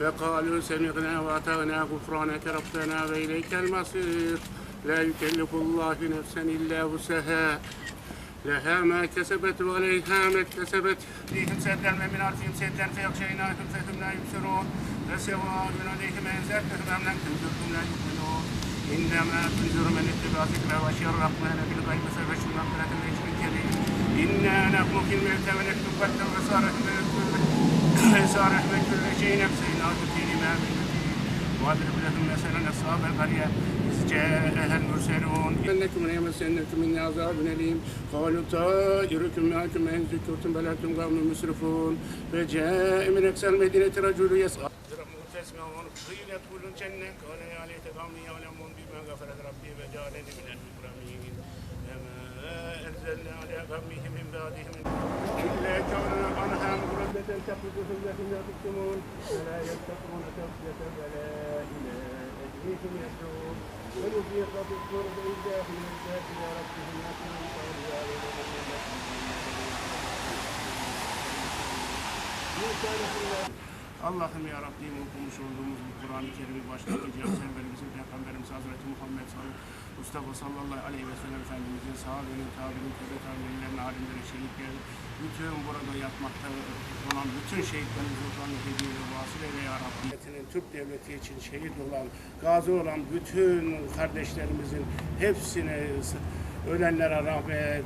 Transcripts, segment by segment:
فقالوا سمعنا وأطعنا غفرانك ربنا وإليك المصير. لا يكلف الله نفسا إلا وسعها. لها ما كسبت وعليها ما اكتسبت. فيهم سدا من أرضهم سدا فيغشيناهم فهم لا يبصرون. فسواء عليهم أنذرتهم أم لم تنذرهم لا يؤمنون. إنما تنذر من اتبع الذكر وشر الرحمن بالغيب فبشر مغفرة من رجل كريم إنا نحن في الموتى ونكتب قتل وصارت صارت من كل شيء نفس لا تطيع ما واضرب لهم مثلا أصحاب القرية إذ جاءها المرسلون إنكم ليمسنكم من عذاب أليم قالوا طائركم معكم إن ذكرتم بل أنتم قوم مسرفون فجاء من أقصى المدينة رجل يسعى تسمعون قيل ادخلوا الجنة قال يا ليت قومي يعلمون بما غفر ربي وجعلني من المكرمين كما أنزلنا على قومه من بعدهم إلا كوننا أنهام مردة تخرج ثلة لا تكتمون فلا يتقون توصية ولا إلى أجلهم يسرون ونفيق في الصور فإذا هم إلى ربهم يسرون فأولياء Allah'ım ya Rabbim okumuş olduğumuz bu Kur'an-ı Kerim'i başlatıcı Peygamberimizin Peygamberimiz Hazreti Muhammed Mustafa sallallahu aleyhi ve sellem Efendimizin sahabenin, tabi'in, tebe tabi'inlerin, alimlerin, şehitlerin, bütün burada yatmakta olan bütün şehitlerimiz Kur'an-ı Kerim'e vasıle ya Rabbi. Türk devleti için şehit olan, gazi olan bütün kardeşlerimizin hepsine ölenlere rahmet,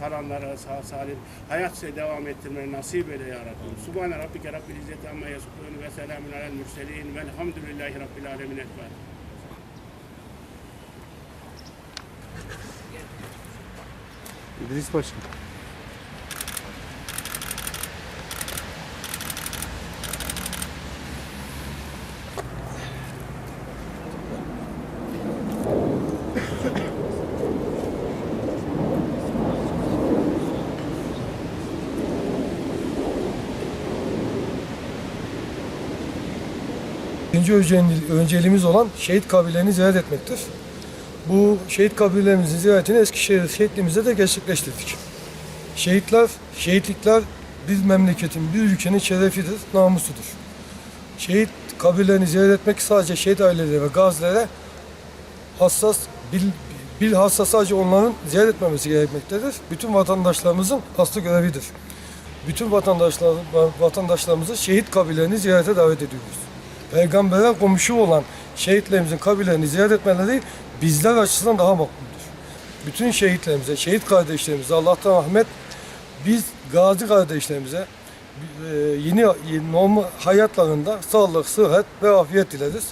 kalanlara sağ salim hayatse devam ettirmeyi nasip eyle ya Rabbi. Subhane Rabbike Rabbil İzzeti Amma Yasukun ve selamun alel mürselin velhamdülillahi Rabbil Alemin. Ekber. İdris Paşa. Birinci önceliğimiz- olan şehit kabilelerini ziyaret etmektir. Bu şehit kabilelerimizin ziyaretini Eskişehir şehitliğimizde de gerçekleştirdik. Şehitler, şehitlikler bir memleketin, bir ülkenin şerefidir, namusudur. Şehit kabirlerini ziyaret etmek sadece şehit aileleri ve gazilere hassas, bil, bilhassa sadece onların ziyaret etmemesi gerekmektedir. Bütün vatandaşlarımızın aslı görevidir. Bütün vatandaşlar, vatandaşlarımızı şehit kabilelerini ziyarete davet ediyoruz. Peygamber'e komşu olan şehitlerimizin kabirlerini ziyaret etmeleri bizler açısından daha makbuldür. Bütün şehitlerimize, şehit kardeşlerimize Allah'tan rahmet, biz gazi kardeşlerimize e, yeni, yeni normal hayatlarında sağlık, sıhhat ve afiyet dileriz.